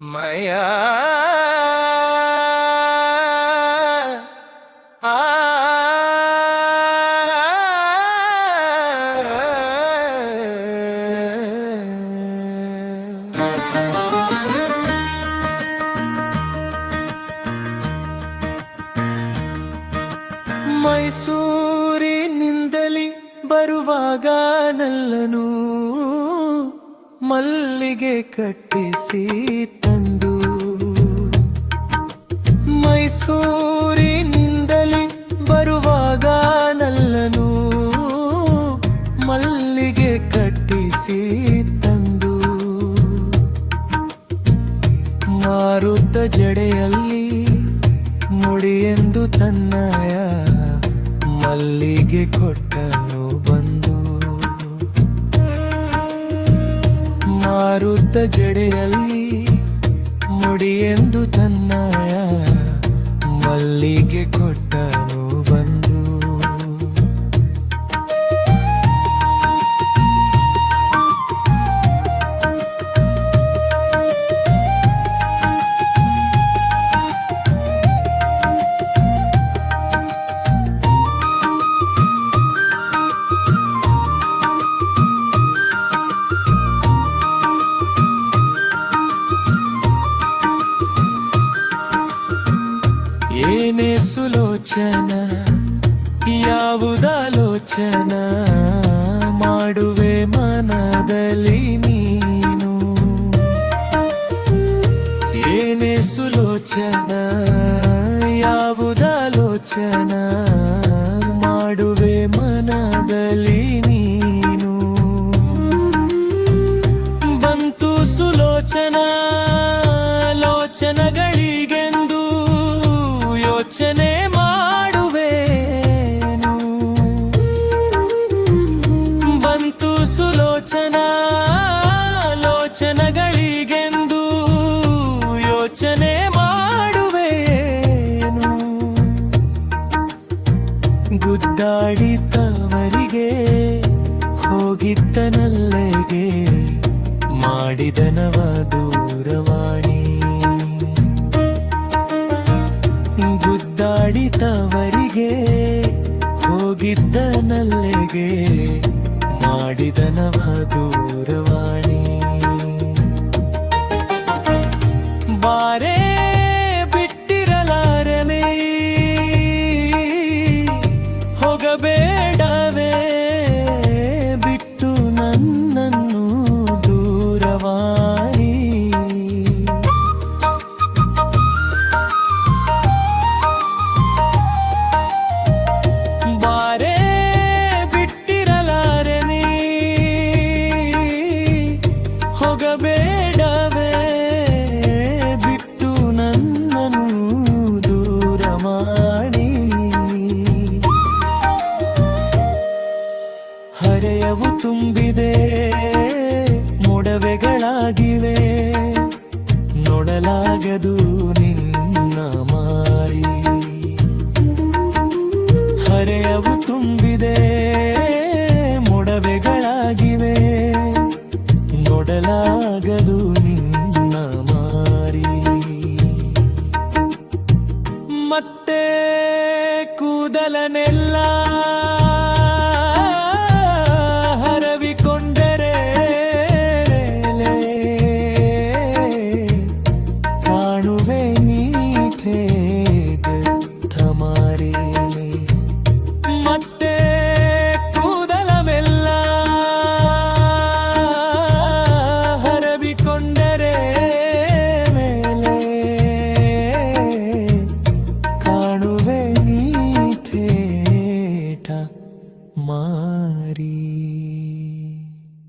ಮಯಾ ಮೈಸೂರಿನಿಂದಲಿ ಬರುವಾಗ ನಲ್ಲನು ಮಲ್ಲಿಗೆ ಕಟ್ಟಿಸಿ ಮೈಸೂರಿನಿಂದಲಿ ಬರುವಾಗ ನಲ್ಲನು. ಮಲ್ಲಿಗೆ ಕಟ್ಟಿಸಿ ತಂದು. ಮಾರುತ್ತ ಜಡೆಯಲ್ಲಿ ಮುಡಿಯೆಂದು ತನ್ನಯ ಮಲ್ಲಿಗೆ ಕೊಟ್ಟನು ಬಂದು. ಮಾರುತ್ತ ಜಡೆಯಲ್ಲಿ ಮುಡಿಯೆಂದು ತನ್ನಯ ಮಲ್ಲಿಗೆ ಕೊಟ್ಟನು ಏನೇ ಸುಲೋಚನ ಯಾವುದಾಲೋಚನ ಮಾಡುವೆ ಮನದಲ್ಲಿ ನೀನು? ಏನೇ ಸುಲೋಚನ ಯಾವುದಾಲೋಚನ ಮಾಡುವೆ ಮನದಲ್ಲಿ ನೀನು? ಬಂತು ಸುಲೋಚನ. ಗುದ್ದಾಡಿತವರಿಗೆ ಹೋಗಿದ್ದನಲ್ಲೆಗೆ ಮಾಡಿದನವ ದೂರವಾಣಿ. ಗುದ್ದಾಡಿದವರಿಗೆ ಹೋಗಿದ್ದನಲ್ಲೆಗೆ ಮಾಡಿದನವ ದೂರವಾಣಿ. ಮೊಡವೆಗಳಾಗಿವೆ ನೋಡಲಾಗದು ನಿನ್ನ ಮಾರಿ. ಹರೆಯವು ತುಂಬಿದೆ ಮೊಡವೆಗಳಾಗಿವೆ ನೋಡಲಾಗದು थे